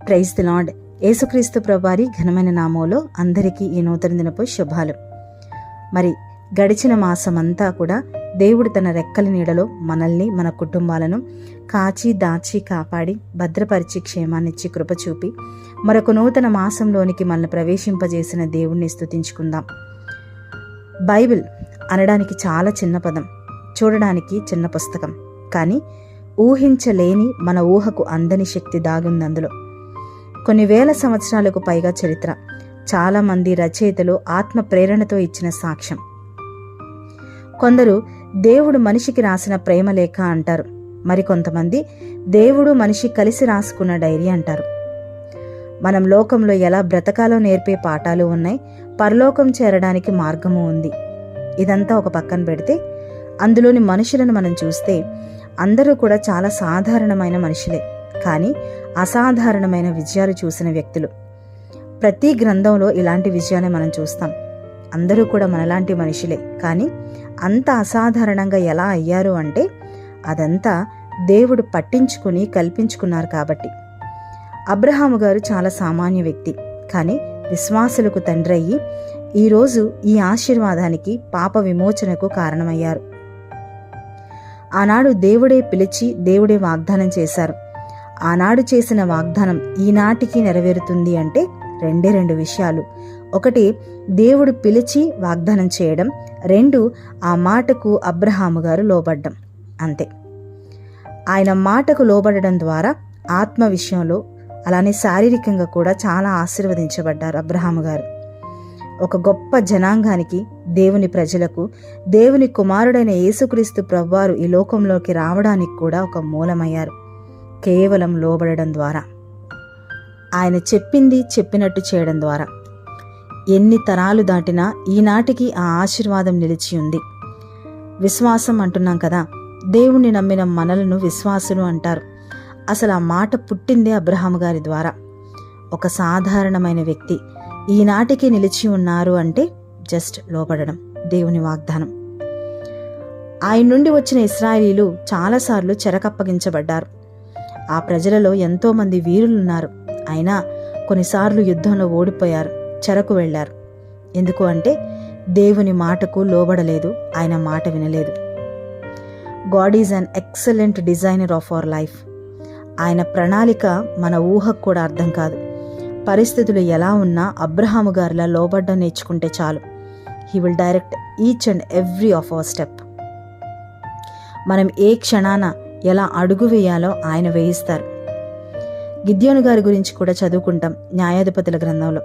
Praise the lord. యేసుక్రీస్తు ప్రభారి ఘనమైన నామంలో అందరికీ ఈ నూతన దినపు శుభాలు. మరి గడిచిన మాసమంతా కూడా దేవుడు తన రెక్కల నీడలో మనల్ని మన కుటుంబాలను కాచి దాచి కాపాడి భద్రపరిచి క్షేమాన్నిచ్చి కృప చూపి మరొక నూతన మాసంలోనికి మనల్ని ప్రవేశింపజేసిన దేవుణ్ణి స్థుతించుకుందాం బైబిల్ అనడానికి చాలా చిన్న పదం చూడడానికి చిన్న పుస్తకం. కానీ ఊహించలేని మన ఊహకు అందని శక్తి దాగుంది అందులో. కొన్ని వేల సంవత్సరాలకు పైగా చరిత్ర. చాలామంది రచయితలు ఆత్మ ప్రేరణతో ఇచ్చిన సాక్ష్యం. కొందరు దేవుడు మనిషికి రాసిన ప్రేమలేఖ అంటారు. మరికొంతమంది దేవుడు మనిషి కలిసి రాసుకున్న డైరీ అంటారు. మనం లోకంలో ఎలా బ్రతకాలో నేర్పే పాఠాలు ఉన్నాయి. పరలోకం చేరడానికి మార్గము ఉంది. ఇదంతా ఒక పక్కన పెడితే అందులోని మనుషులను మనం చూస్తే అందరూ కూడా చాలా సాధారణమైన మనుషులే. కానీ అసాధారణమైన విజయాలు చూసిన వ్యక్తులు. ప్రతి గ్రంథంలో ఇలాంటి విజయాన్ని మనం చూస్తాం. అందరూ కూడా మనలాంటి మనుషులే. కానీ అంత అసాధారణంగా ఎలా అయ్యారు అంటే అదంతా దేవుడు పట్టించుకుని కల్పించుకున్నారు కాబట్టి. అబ్రహాము గారు చాలా సామాన్య వ్యక్తి. కానీ విశ్వాసులకు తండ్రి అయ్యి ఈరోజు ఈ ఆశీర్వాదానికి పాప విమోచనకు కారణమయ్యారు. ఆనాడు దేవుడే పిలిచి దేవుడే వాగ్దానం చేశారు. ఆనాడు చేసిన వాగ్దానం ఈనాటికి నెరవేరుతుంది అంటే రెండే రెండు విషయాలు. ఒకటి దేవుడు పిలిచి వాగ్దానం చేయడం. రెండు ఆ మాటకు అబ్రహాము గారు లోబడ్డం. అంతే. ఆయన మాటకు లోబడడం ద్వారా ఆత్మ విషయంలో అలానే శారీరకంగా కూడా చాలా ఆశీర్వదించబడ్డారు అబ్రహాము గారు. ఒక గొప్ప జనాంగానికి దేవుని ప్రజలకు దేవుని కుమారుడైన యేసుక్రీస్తు ప్రభువారు ఈ లోకంలోకి రావడానికి కూడా ఒక మూలమయ్యారు. కేవలం లోబడడం ద్వారా. ఆయన చెప్పింది చెప్పినట్టు చేయడం ద్వారా. ఎన్ని తరాలు దాటినా ఈనాటికి ఆ ఆశీర్వాదం నిలిచి ఉంది. విశ్వాసం అంటున్నాం కదా దేవుణ్ణి నమ్మిన మనలను విశ్వాసులు అంటారు. అసలు ఆ మాట పుట్టిందే అబ్రహాం గారి ద్వారా. ఒక సాధారణమైన వ్యక్తి ఈనాటికి నిలిచి ఉన్నారు అంటే జస్ట్ లోబడడం దేవుని వాగ్దానం. ఆయన నుండి వచ్చిన ఇస్రాయిలీలు చాలాసార్లు చెరకప్పగించబడ్డారు. ఆ ప్రజలలో ఎంతోమంది వీరులున్నారు. అయినా కొన్నిసార్లు యుద్ధంలో ఓడిపోయారు చెరకు వెళ్ళారు. ఎందుకు అంటే దేవుని మాటకు లోబడలేదు ఆయన మాట వినలేదు. God is an excellent designer of our life. ఆయన ప్రణాళిక మన ఊహకు కూడా అర్థం కాదు. పరిస్థితులు ఎలా ఉన్నా అబ్రహాము గారిలా లోబడ్డం నేర్చుకుంటే చాలు. He will direct each and every of our step మనం ఏ క్షణాన ఎలా అడుగు వేయాలో ఆయన వేయిస్తారు. గిద్యోను గారి గురించి కూడా చదువుకుంటాం న్యాయాధిపతుల గ్రంథంలో.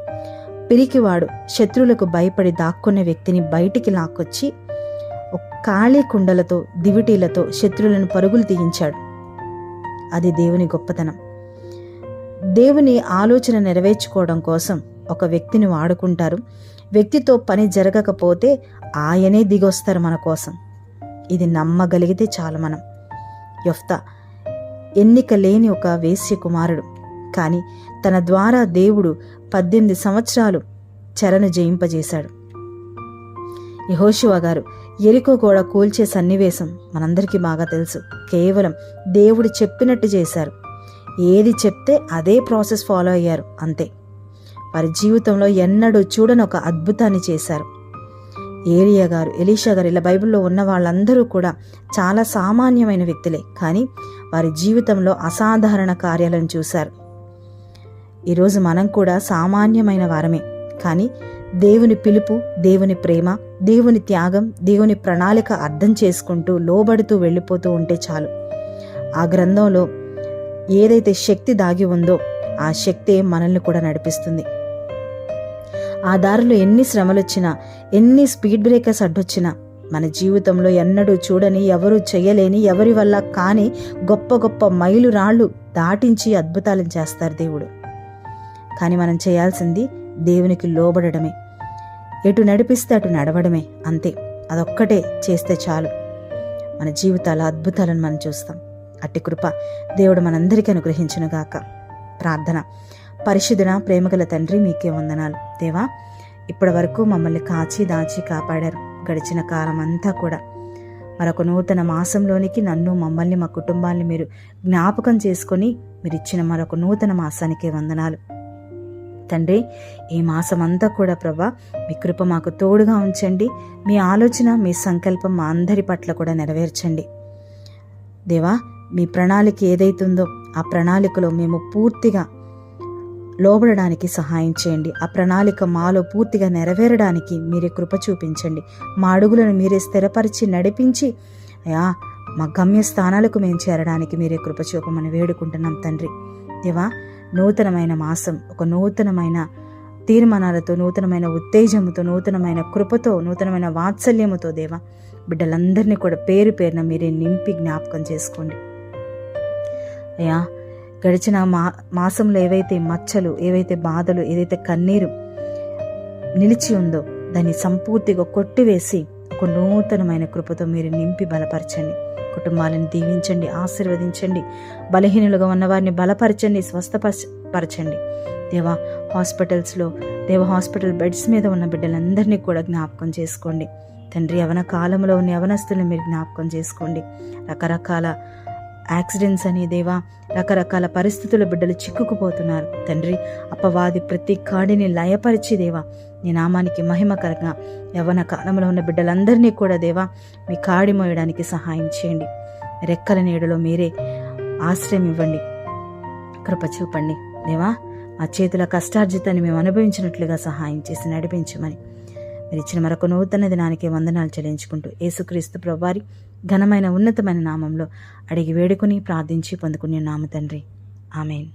పిరికివాడు శత్రువులకు భయపడి దాక్కున్న వ్యక్తిని బయటికి లాక్కొచ్చి ఒక ఖాళీ కుండలతో దివిటీలతో శత్రువులను పరుగులు తీయించాడు. అది దేవుని గొప్పతనం. దేవుని ఆలోచన నెరవేర్చుకోవడం కోసం ఒక వ్యక్తిని వాడుకుంటారు. వ్యక్తితో పని జరగకపోతే ఆయనే దిగొస్తారు మన కోసం. ఇది నమ్మగలిగితే చాలు మనం. యొఫ్తా. ఎన్నిక లేని ఒక వేశ్య కుమారుడు కానీ తన ద్వారా దేవుడు పద్దెనిమిది సంవత్సరాలు చెరను జయింపజేశాడు. యహోశివ గారు ఎరికో గోడ కూల్చే సన్నివేశం మనందరికీ బాగా తెలుసు. కేవలం దేవుడు చెప్పినట్టు చేశారు. ఏది చెప్తే అదే ప్రాసెస్ ఫాలో అయ్యారు అంతే. వారి జీవితంలో ఎన్నడూ చూడని ఒక అద్భుతాన్ని చేశారు. ఏలియా గారు ఎలీషా గారు ఇలా బైబిల్లో ఉన్న వాళ్ళందరూ కూడా చాలా సామాన్యమైన వ్యక్తులే. కానీ వారి జీవితంలో అసాధారణ కార్యాలను చూశారు. ఈరోజు మనం కూడా సామాన్యమైన వారమే. కానీ దేవుని పిలుపు దేవుని ప్రేమ దేవుని త్యాగం దేవుని ప్రణాళిక అర్థం చేసుకుంటూ లోబడుతూ వెళ్ళిపోతూ ఉంటే చాలు. ఆ గ్రంథంలో ఏదైతే శక్తి దాగి ఉందో ఆ శక్తే మనల్ని కూడా నడిపిస్తుంది. ఆ దారిలో ఎన్ని శ్రమలొచ్చినా ఎన్ని స్పీడ్ బ్రేకర్స్ అడ్డొచ్చినా మన జీవితంలో ఎన్నడూ చూడని ఎవరూ చేయలేని ఎవరి వల్ల కాని గొప్ప గొప్ప మైలు రాళ్ళు దాటించి అద్భుతాలను చేస్తారు దేవుడు. కానీ మనం చేయాల్సింది దేవునికి లోబడడమే. ఎటు నడిపిస్తే అటు నడవడమే అంతే. అదొక్కటే చేస్తే చాలు. మన జీవితాల అద్భుతాలను మనం చూస్తాం. అట్టి కృప దేవుడు మనందరికీ అనుగ్రహించునుగాక. ప్రార్థన. పరిశుధన ప్రేమగల తండ్రి మీకే వందనాలు. దేవా ఇప్పటి వరకు మమ్మల్ని కాచి దాచి కాపాడారు. గడిచిన కాలం అంతా కూడా మరొక నూతన మాసంలోనికి నన్ను మమ్మల్ని మా కుటుంబాన్ని మీరు జ్ఞాపకం చేసుకొని మీరు ఇచ్చిన మరొక నూతన మాసానికే వందనాలు. తండ్రి ఈ మాసం అంతా కూడా ప్రభా మీ కృప మాకు తోడుగా ఉంచండి. మీ ఆలోచన మీ సంకల్పం మా అందరి పట్ల కూడా నెరవేర్చండి. దేవా మీ ప్రణాళిక ఏదైతుందో ఆ ప్రణాళికలో మేము పూర్తిగా లోబడడానికి సహాయం చేయండి. ఆ ప్రణాళిక మాలో పూర్తిగా నెరవేరడానికి మీరే కృప చూపించండి. మా అడుగులను మీరే స్థిరపరిచి నడిపించి అయా మా గమ్య స్థానాలకు మేము చేరడానికి మీరే కృప చూపమని వేడుకుంటున్నాం తండ్రి. దేవా నూతనమైన మాసం ఒక నూతనమైన తీర్మానాలతో నూతనమైన ఉత్తేజముతో నూతనమైన కృపతో నూతనమైన వాత్సల్యముతో దేవా బిడ్డలందరినీ కూడా పేరు పేరున మీరే నింపి జ్ఞాపకం చేసుకోండి. అయ్యా గడిచిన మా మాసంలో ఏవైతే మచ్చలు ఏవైతే బాధలు ఏదైతే కన్నీరు నిలిచి ఉందో దాన్ని సంపూర్తిగా కొట్టివేసి ఒక నూతనమైన కృపతో మీరు నింపి బలపరచండి. కుటుంబాలను దీవించండి ఆశీర్వదించండి బలహీనులుగా ఉన్న వారిని బలపరచండి స్వస్థపరచండి దేవా హాస్పిటల్స్లో దేవ హాస్పిటల్ బెడ్స్ మీద ఉన్న బిడ్డలందరినీ కూడా జ్ఞాపకం చేసుకోండి. తండ్రి యవన కాలంలో ఉన్న యవనస్తులను మీరు జ్ఞాపకం చేసుకోండి. రకరకాల యాక్సిడెంట్స్ అని దేవా రకరకాల పరిస్థితుల బిడ్డలు చిక్కుకుపోతున్నారు. తండ్రి అపవాది ప్రతి కాడిని లయపరిచి దేవా నీ నామానికి మహిమకరంగా యవన కాలంలో ఉన్న బిడ్డలందరినీ కూడా దేవా మీ కాడి మోయడానికి సహాయం చేయండి. రెక్కల నీడలో మీరే ఆశ్రయం ఇవ్వండి. కృప చూపండి. దేవా మా చేతుల కష్టార్జితాన్ని మేము అనుభవించినట్లుగా సహాయం చేసి నడిపించమని. మీరు ఇచ్చిన మరొక నూతన దినానికి వందనాలు చెల్లించుకుంటూ యేసుక్రీస్తు ప్రభువారి ఘనమైన ఉన్నతమైన నామంలో అడిగి వేడుకుని ప్రార్థించి పొందుకునే నామ తండ్రి. ఆమెన్.